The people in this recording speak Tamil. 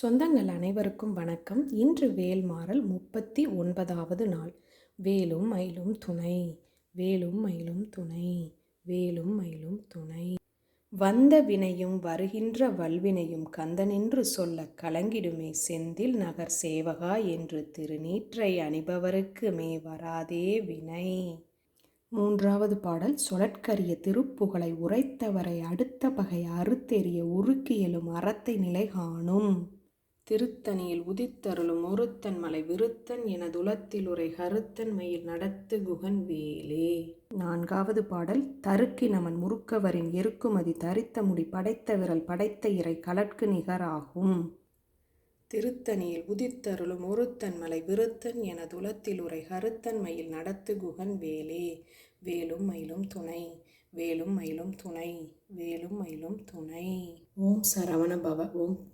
சொந்தங்கள் அனைவருக்கும் வணக்கம். இன்று வேல்மாறல் முப்பத்தி ஒன்பதாவது நாள். வேலும் மயிலும் துணை. வேலும் மயிலும் துணை. வேலும் மயிலும் துணை. வந்த வினையும் வருகின்ற வல்வினையும் கந்தனென்று சொல்ல கலங்கிடுமே செந்தில் நகர் சேவகா என்று திருநீற்றை அணிபவருக்கு மே வராதே வினை. மூன்றாவது பாடல். சொலற்கரிய திருப்புகழை உரைத்தவரை அடுத்த பகை அறுத்தெறிய உருக்கியலும் அறத்தை நிலை காணும் திருத்தணியில் உதித்தருளும் ஒருத்தன் மலை விருத்தன் எனதுலத்தில் உரை கருத்தன் மயில் நடத்து குகன் வேலே. நான்காவது பாடல் தருக்கி நமன் முறுக்கவரின் எருக்குமதி தரித்த முடி படைத்த விரல் படைத்த இறை கலட்கு நிகராகும் திருத்தணியில் உதித்தருளும் ஒருத்தன் மலை விருத்தன் என துலத்தில் உரை கருத்தன் மயில் நடத்து குகன் வேலே. வேலும் மயிலும் துணை வேலும் மயிலும் துணை வேலும் மயிலும் துணை. ஓம் சரவண பவ ஓம்